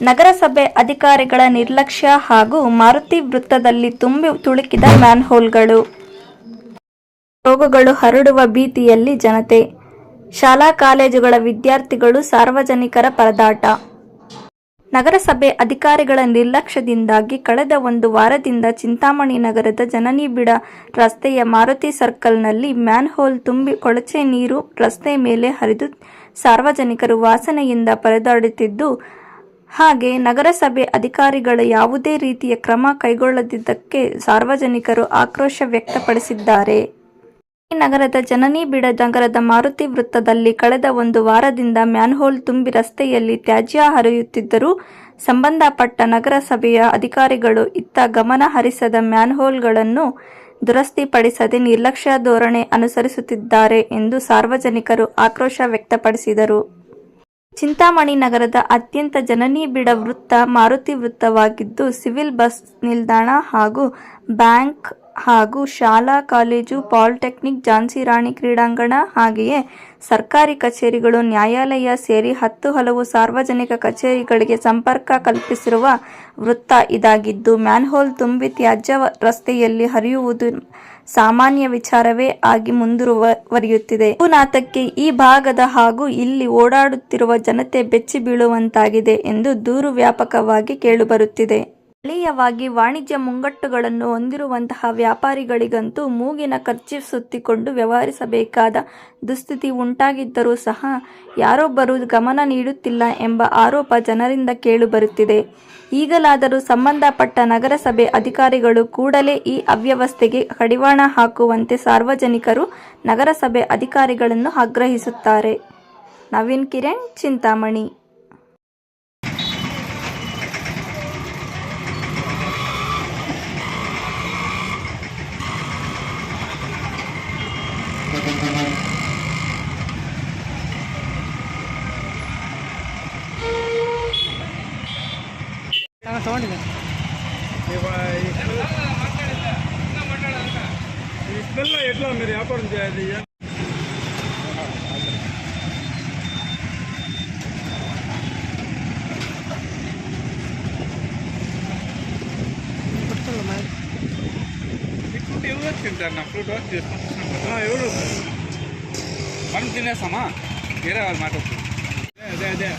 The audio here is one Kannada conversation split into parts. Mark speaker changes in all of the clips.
Speaker 1: ನಗರಸಭೆ ಅಧಿಕಾರಿಗಳ ನಿರ್ಲಕ್ಷ್ಯ ಹಾಗೂ ಮಾರುತಿ ವೃತ್ತದಲ್ಲಿ ತುಂಬಿ ತುಳುಕಿದ ಮ್ಯಾನ್ಹೋಲ್ಗಳು. ರೋಗಗಳು ಹರಡುವ ಭೀತಿಯಲ್ಲಿ ಜನತೆ. ಶಾಲಾ ಕಾಲೇಜುಗಳ ವಿದ್ಯಾರ್ಥಿಗಳು ಸಾರ್ವಜನಿಕರ ಪರದಾಟ. ನಗರಸಭೆ ಅಧಿಕಾರಿಗಳ ನಿರ್ಲಕ್ಷ್ಯದಿಂದಾಗಿ ಕಳೆದ ಒಂದು ವಾರದಿಂದ ಚಿಂತಾಮಣಿ ನಗರದ ಜನನಿಬಿಡ ರಸ್ತೆಯ ಮಾರುತಿ ಸರ್ಕಲ್ನಲ್ಲಿ ಮ್ಯಾನ್ಹೋಲ್ ತುಂಬಿ ಕೊಳಚೆ ನೀರು ರಸ್ತೆ ಮೇಲೆ ಹರಿದು ಸಾರ್ವಜನಿಕರು ವಾಸನೆಯಿಂದ ಪರದಾಡುತ್ತಿದ್ದು ಹಾಗೆ ನಗರಸಭೆ ಅಧಿಕಾರಿಗಳು ಯಾವುದೇ ರೀತಿಯ ಕ್ರಮ ಕೈಗೊಳ್ಳದಿದ್ದಕ್ಕೆ ಸಾರ್ವಜನಿಕರು ಆಕ್ರೋಶ ವ್ಯಕ್ತಪಡಿಸಿದ್ದಾರೆ. ಈ ನಗರದ ಜನನಿಬಿಡ ನಗರದ ಮಾರುತಿ ವೃತ್ತದಲ್ಲಿ ಕಳೆದ ಒಂದು ವಾರದಿಂದ ಮ್ಯಾನ್ಹೋಲ್ ತುಂಬಿ ರಸ್ತೆಯಲ್ಲಿ ತ್ಯಾಜ್ಯ ಹರಿಯುತ್ತಿದ್ದರೂ ಸಂಬಂಧಪಟ್ಟ ನಗರಸಭೆಯ ಅಧಿಕಾರಿಗಳು ಇತ್ತ ಗಮನ ಹರಿಸದ ಮ್ಯಾನ್ಹೋಲ್ಗಳನ್ನು ದುರಸ್ತಿಪಡಿಸದೆ ನಿರ್ಲಕ್ಷ್ಯ ಧೋರಣೆ ಅನುಸರಿಸುತ್ತಿದ್ದಾರೆ ಎಂದು ಸಾರ್ವಜನಿಕರು ಆಕ್ರೋಶ ವ್ಯಕ್ತಪಡಿಸಿದರು. ಚಿಂತಾಮಣಿ ನಗರದ ಅತ್ಯಂತ ಜನನಿಬಿಡ ವೃತ್ತ ಮಾರುತಿ ವೃತ್ತವಾಗಿದ್ದು, ಸಿವಿಲ್ ಬಸ್ ನಿಲ್ದಾಣ ಹಾಗೂ ಬ್ಯಾಂಕ್ ಹಾಗೂ ಶಾಲಾ, ಕಾಲೇಜು, ಪಾಲಿಟೆಕ್ನಿಕ್ ಝಾನ್ಸಿ ರಾಣಿ ಕ್ರೀಡಾಂಗಣ ಹಾಗೆಯೇ ಸರ್ಕಾರಿ ಕಚೇರಿಗಳು, ನ್ಯಾಯಾಲಯ ಸೇರಿ ಹತ್ತು ಹಲವು ಸಾರ್ವಜನಿಕ ಕಚೇರಿಗಳಿಗೆ ಸಂಪರ್ಕ ಕಲ್ಪಿಸಿರುವ ವೃತ್ತ ಇದಾಗಿದ್ದು, ಮ್ಯಾನ್ಹೋಲ್ ತುಂಬಿ ತ್ಯಾಜ್ಯ ರಸ್ತೆಯಲ್ಲಿ ಹರಿಯುವುದು ಸಾಮಾನ್ಯ ವಿಚಾರವೇ ಆಗಿ ಮುಂದುವರಿಯುತ್ತಿದೆ. ಭೂನಾಥಕ್ಕೆ ಈ ಭಾಗದ ಹಾಗೂ ಇಲ್ಲಿ ಓಡಾಡುತ್ತಿರುವ ಜನತೆ ಬೆಚ್ಚಿ ಬೀಳುವಂತಾಗಿದೆ ಎಂದು ದೂರು ವ್ಯಾಪಕವಾಗಿ ಕೇಳಿಬರುತ್ತಿದೆ. ಸ್ಥಳೀಯವಾಗಿ ವಾಣಿಜ್ಯ ಮುಂಗಟ್ಟುಗಳನ್ನು ಹೊಂದಿರುವಂತಹ ವ್ಯಾಪಾರಿಗಳಿಗಂತೂ ಮೂಗಿನ ಕರ್ಚೀಫ್ ಸುತ್ತಿಕೊಂಡು ವ್ಯವಹರಿಸಬೇಕಾದ ದುಸ್ಥಿತಿ ಉಂಟಾಗಿದ್ದರೂ ಸಹ ಯಾರೊಬ್ಬರೂ ಗಮನ ನೀಡುತ್ತಿಲ್ಲ ಎಂಬ ಆರೋಪ ಜನರಿಂದ ಕೇಳುಬರುತ್ತಿದೆ. ಈಗಲಾದರೂ ಸಂಬಂಧಪಟ್ಟ ನಗರಸಭೆ ಅಧಿಕಾರಿಗಳು ಕೂಡಲೇ ಈ ಅವ್ಯವಸ್ಥೆಗೆ ಕಡಿವಾಣ ಹಾಕುವಂತೆ ಸಾರ್ವಜನಿಕರು ನಗರಸಭೆ ಅಧಿಕಾರಿಗಳನ್ನು ಆಗ್ರಹಿಸುತ್ತಾರೆ. ನವೀನ್ ಕಿರಣ್ ಚಿಂತಾಮಣಿ.
Speaker 2: బాగుంది
Speaker 3: ఈ స్మెల్ ఎట్లా మీరు వ్యాపారం చేయాలి? ఫ్రూట్ ఎవరు తింటారు నా ఫ్రూట్ వర్క్ చేసుకుంటున్నాం ఎవరు? మనం తినేస్తామా? వేరే వాళ్ళు మాట అదే అదే.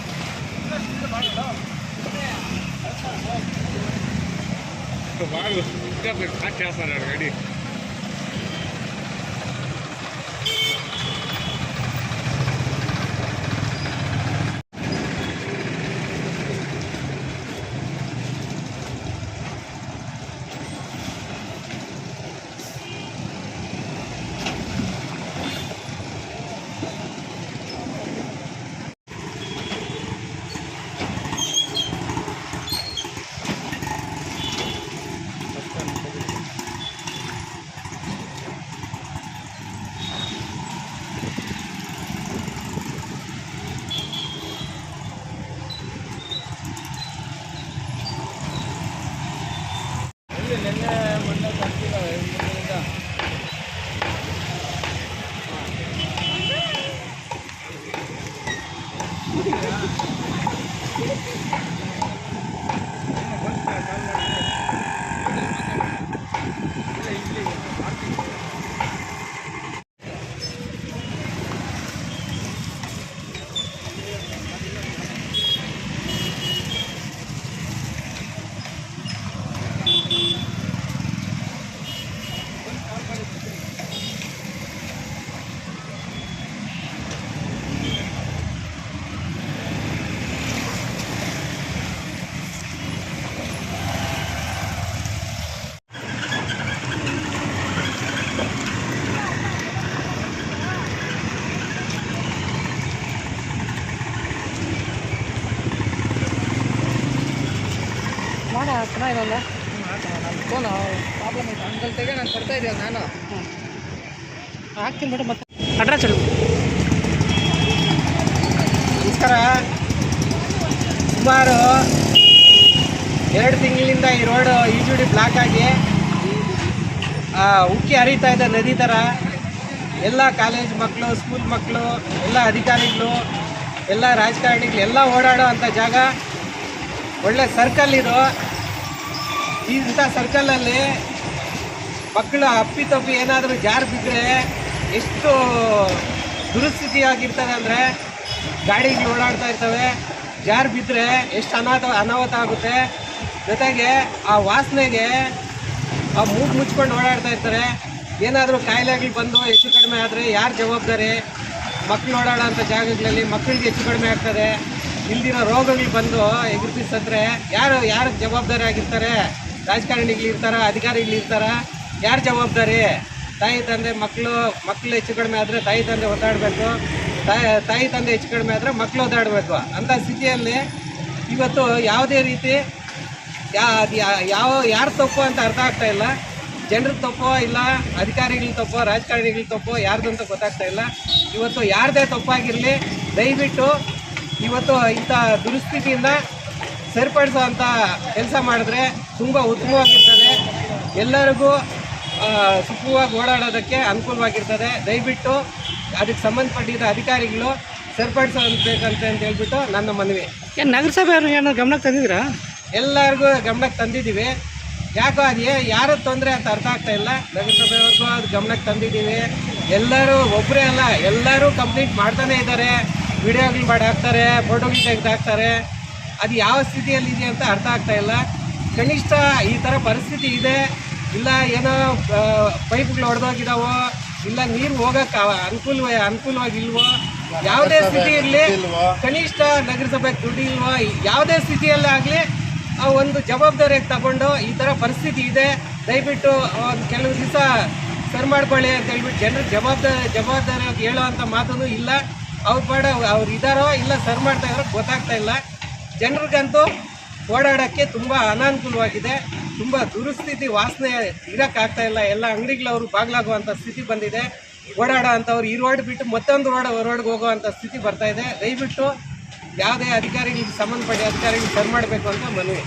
Speaker 3: బాగా ఇంకా మీరు స్టార్ట్ చేస్తున్నారు రెడీ Ayun, yan, yan.
Speaker 2: ಮಾಡ ಚೆನ್ನಾಗಿರಲ್ಲ ನನ್ನ ಫೋನು ಪ್ರಾಬ್ಲಮ್ ಐತೆ ಅಂಕಲ್ ತೆಗೆ ನಾನು ಕೊಡ್ತಾ ಇದ್ದೀನಿ ನಾನು? ಹಾಕ್ತೀನಿ ಬಿಡು ಮತ್ತೆ. ಅಡ್ರೆಸ್ ಹೇಳು
Speaker 4: ನಮಸ್ಕಾರ. ಸುಮಾರು ಎರಡು ತಿಂಗಳಿಂದ ಈ ರೋಡು ಈಜುಡಿ ಬ್ಲಾಕ್ ಆಗಿ ಆ, ಉಕ್ಕಿ ಹರಿತಾ ಇದೆ ನದಿ ಥರ ಎಲ್ಲ ಕಾಲೇಜ್ ಮಕ್ಕಳು ಸ್ಕೂಲ್ ಮಕ್ಕಳು ಎಲ್ಲ ಅಧಿಕಾರಿಗಳು ಎಲ್ಲ ರಾಜಕಾರಣಿಗಳು ಎಲ್ಲ ಓಡಾಡೋ ಅಂಥ ಜಾಗ. ಒಳ್ಳೆ ಸರ್ಕಲ್ ಇದು. ಈ ಇಂಥ ಸರ್ಕಲಲ್ಲಿ ಮಕ್ಕಳು ಅಪ್ಪಿತಪ್ಪಿ ಏನಾದರೂ ಜಾರು ಬಿದ್ದರೆ ಎಷ್ಟು ದುರಸ್ಥಿತಿ ಆಗಿರ್ತದೆ ಅಂದರೆ ಗಾಡಿಗಳು ಓಡಾಡ್ತಾ ಇರ್ತವೆ. ಜಾರು ಬಿದ್ದರೆ ಎಷ್ಟು ಅನಾಥ ಅನಾಹುತ ಆಗುತ್ತೆ. ಜೊತೆಗೆ ಆ ವಾಸನೆಗೆ ಆ ಮೂಗು ಮುಚ್ಕೊಂಡು ಓಡಾಡ್ತಾ ಇರ್ತಾರೆ. ಏನಾದರೂ ಕಾಯಿಲೆಗಳು ಬಂದು ಹೆಚ್ಚು ಕಡಿಮೆ ಆದರೆ ಯಾರು ಜವಾಬ್ದಾರಿ? ಮಕ್ಕಳು ಓಡಾಡೋಂಥ ಜಾಗಗಳಲ್ಲಿ ಮಕ್ಕಳಿಗೆ ಹೆಚ್ಚು ಕಡಿಮೆ ಆಗ್ತದೆ. ಇಲ್ದಿರೋ ರೋಗಗಳು ಬಂದು ಸತ್ರೆ ಯಾರು ಯಾರು ಜವಾಬ್ದಾರಿ ಆಗಿರ್ತಾರೆ? ರಾಜಕಾರಣಿಗಳು ಇರ್ತಾರ ಅಧಿಕಾರಿಗಳು ಇರ್ತಾರ ಯಾರು ಜವಾಬ್ದಾರಿ? ತಾಯಿ, ತಂದೆ ಮಕ್ಕಳು ಮಕ್ಕಳು ಹೆಚ್ಚು ಕಡಿಮೆ ಆದರೆ ತಾಯಿ, ತಂದೆ ಒದ್ದಾಡಬೇಕು. ತಾಯಿ ತಂದೆ ಹೆಚ್ಚು ಕಡಿಮೆ ಆದರೆ ಮಕ್ಕಳು ಒದ್ದಾಡಬೇಕು. ಅಂಥ ಸ್ಥಿತಿಯಲ್ಲಿ ಇವತ್ತು ಯಾವುದೇ ರೀತಿ ಯಾ- ಯಾವ, ಯಾರು ತಪ್ಪು ಅಂತ ಅರ್ಥ ಆಗ್ತಾ ಇಲ್ಲ. ಜನರ ತಪ್ಪೋ ಇಲ್ಲ, ಅಧಿಕಾರಿಗಳ ತಪ್ಪೋ, ರಾಜಕಾರಣಿಗಳ ತಪ್ಪೋ, ಯಾರ್ದು ಅಂತ ಗೊತ್ತಾಗ್ತಾ ಇಲ್ಲ. ಇವತ್ತು ಯಾರದೇ ತಪ್ಪಾಗಿರಲಿ, ದಯವಿಟ್ಟು ಇವತ್ತು ಇಂಥ ದುರಸ್ಥಿತಿಯಿಂದ ಸರಿಪಡಿಸೋ ಅಂಥ ಕೆಲಸ ಮಾಡಿದ್ರೆ ತುಂಬ ಉತ್ತಮವಾಗಿರ್ತದೆ. ಎಲ್ಲರಿಗೂ ಸುಖವಾಗಿ ಓಡಾಡೋದಕ್ಕೆ ಅನುಕೂಲವಾಗಿರ್ತದೆ. ದಯವಿಟ್ಟು ಅದಕ್ಕೆ ಸಂಬಂಧಪಟ್ಟಿದ್ದ ಅಧಿಕಾರಿಗಳು ಸರಿಪಡಿಸಬೇಕಂತ ಅಂತ ಹೇಳ್ಬಿಟ್ಟು ನನ್ನ ಮನವಿ.
Speaker 2: ಏನು ನಗರಸಭೆ ಅವರು ಏನೋ ಗಮನಕ್ಕೆ ತಂದಿದ್ದೀರಾ
Speaker 4: ಎಲ್ಲರಿಗೂ ಗಮನಕ್ಕೆ ತಂದಿದ್ದೀವಿ. ಯಾಕೋ ಅದು ಯಾರ ತೊಂದರೆ ಅಂತ ಅರ್ಥ ಆಗ್ತಾ ಇಲ್ಲ. ನಗರಸಭೆಯವ್ರಿಗೂ ಅದು ಗಮನಕ್ಕೆ ತಂದಿದ್ದೀವಿ. ಎಲ್ಲರೂ ಒಬ್ಬರೇ ಅಲ್ಲ ಎಲ್ಲರೂ ಕಂಪ್ಲೀಟ್ ಮಾಡ್ತಾನೆ ಇದ್ದಾರೆ. ವಿಡಿಯೋಗಳು ಮಾಡಿ ಹಾಕ್ತಾರೆ ಫೋಟೋಗಳು ತೆಗೆದು ಹಾಕ್ತಾರೆ. ಅದು ಯಾವ ಸ್ಥಿತಿಯಲ್ಲಿ ಇದೆ ಅಂತ ಅರ್ಥ ಆಗ್ತಾ ಇಲ್ಲ. ಕನಿಷ್ಠ ಈ ಥರ ಪರಿಸ್ಥಿತಿ ಇದೆ. ಇಲ್ಲ ಏನೋ ಪೈಪ್ಗಳು ಹೊಡೆದೋಗಿದಾವೋ ಇಲ್ಲ ನೀರು ಹೋಗಕ್ಕೆ ಅನುಕೂಲ ಅನುಕೂಲವಾಗಿ ಇಲ್ವೋ ಯಾವುದೇ ಸ್ಥಿತಿ ಇರಲಿ ಕನಿಷ್ಠ ನಗರಸಭೆಗೆ ದುಡ್ಡು ಇಲ್ವೋ ಯಾವುದೇ ಸ್ಥಿತಿಯಲ್ಲೇ ಆಗಲಿ ಆ ಒಂದು ಜವಾಬ್ದಾರಿಯಾಗಿ ತಗೊಂಡು ಈ ಥರ ಪರಿಸ್ಥಿತಿ ಇದೆ. ದಯವಿಟ್ಟು ಒಂದು ಕೆಲವು ದಿವಸ ಸರ್ ಮಾಡ್ಕೊಳ್ಳಿ ಅಂತ ಹೇಳ್ಬಿಟ್ಟು ಜನರು ಜವಾಬ್ದಾರಿ ಜವಾಬ್ದಾರಿಯಾಗಿ ಹೇಳೋವಂಥ ಮಾತೂ ಇಲ್ಲ. ಅವ್ರು ಪಾಡ ಅವ್ರು ಇದ್ದಾರೋ ಇಲ್ಲ ಸರ್ ಮಾಡ್ತಾ ಇದಾರೋ ಗೊತ್ತಾಗ್ತಾ ಇಲ್ಲ. ಜನರಿಗಂತೂ ಓಡಾಡೋಕ್ಕೆ ತುಂಬ ಅನಾನುಕೂಲವಾಗಿದೆ. ತುಂಬ ದುರಸ್ಥಿತಿ, ವಾಸನೆ ಇರೋಕ್ಕಾಗ್ತಾ ಇಲ್ಲ. ಎಲ್ಲ ಅಂಗಡಿಗಳವರು ಬಾಗಿಲಾಗುವಂಥ ಸ್ಥಿತಿ ಬಂದಿದೆ. ಓಡಾಡೋ ಅಂಥವ್ರು ಈ ರೋಡ್ ಬಿಟ್ಟು ಮತ್ತೊಂದು ರೋಡ್ ರೋಡ್ಗೆ ಹೋಗುವಂಥ ಸ್ಥಿತಿ ಬರ್ತಾ ಇದೆ. ದಯವಿಟ್ಟು ಯಾವುದೇ ಅಧಿಕಾರಿಗಳಿಗೆ ಸಂಬಂಧಪಟ್ಟ ಅಧಿಕಾರಿಗಳಿಗೆ ಸರಿ ಮಾಡಬೇಕು ಅಂತ ಮನವಿ.